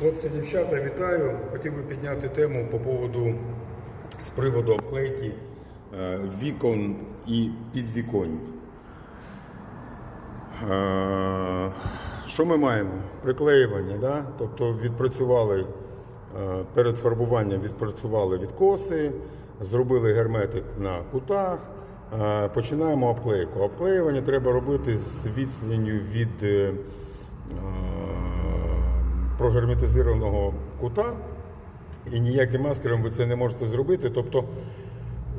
Хлопці, дівчата, вітаю. Хотів би підняти тему по поводу з приводу обклейки е, вікон і підвіконь. Е, Що ми маємо? Приклеювання, да? тобто відпрацювали е, перед фарбуванням відпрацювали відкоси, зробили герметик на кутах. Починаємо обклейку. Обклеювання треба робити з відстанню від прогерметизованого кута, і ніяким маскером ви це не можете зробити. Тобто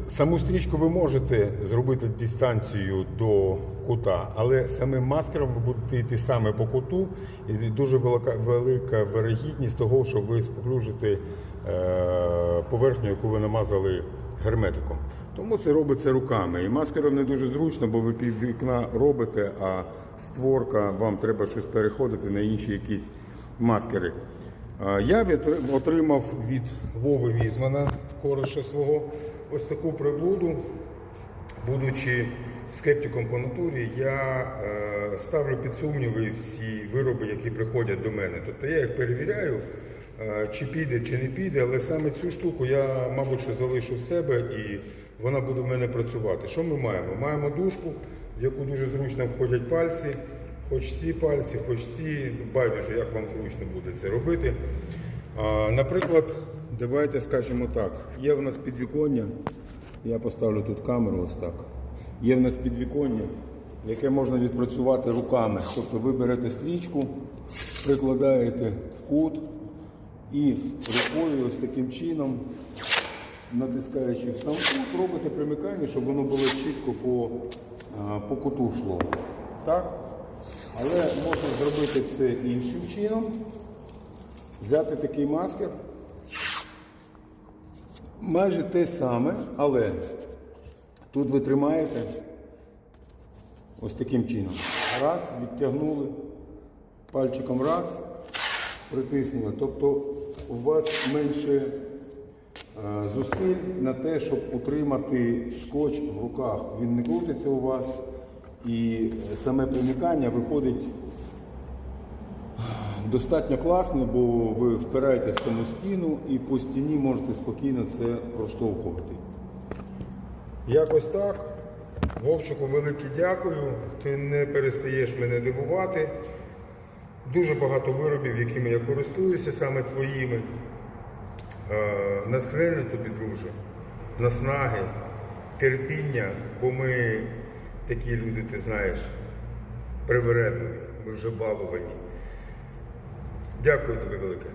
саму стрічку ви можете зробити дистанцію до кута, але самим маскером ви будете йти саме по куту, і дуже велика, велика вирогідність того, що ви споглюжите е, поверхню, яку ви намазали герметиком. Тому це робиться руками. І маскером не дуже зручно, бо ви пів вікна робите, а створка вам треба щось переходити на інші якісь маскери. Я отримав від Вови Візмана, кореша свого, ось таку приблуду. Будучи скептиком по натурі, я е, ставлю під сумніви всі вироби, які приходять до мене. Тобто я їх перевіряю, е, чи піде, чи не піде, але саме цю штуку я, мабуть, що залишу в себе і вона буде в мене працювати. Що ми маємо? Маємо дужку, в яку дуже зручно входять пальці, хоч ці пальці, хоч ці, байдуже, як вам зручно буде це робити. А, Наприклад, давайте скажемо так, є в нас підвіконня. Я поставлю тут камеру ось так. Є в нас підвіконня, яке можна відпрацювати руками. Тобто ви берете стрічку, прикладаєте в кут і рукою ось таким чином, натискаючи в сам кут, робите примикання, щоб воно було чітко по, по куту йшло. Так? Але можна зробити це іншим чином. Взяти такий маскер. Майже те саме, але тут ви тримаєте ось таким чином. Раз, відтягнули, пальчиком раз, притиснули. Тобто у вас менше е, зусиль на те, щоб утримати скотч в руках. Він не крутиться у вас і саме примикання виходить достатньо класне, бо ви впираєтесь в саму стіну і по стіні можете спокійно це проштовхувати. Якось так. Вовчику, велике дякую. Ти не перестаєш мене дивувати. Дуже багато виробів, якими я користуюся, саме твоїми. Натхнення тобі, друже, наснаги, терпіння, бо ми такі люди, ти знаєш, привередливі, вже баловані. Дякую тобі велике.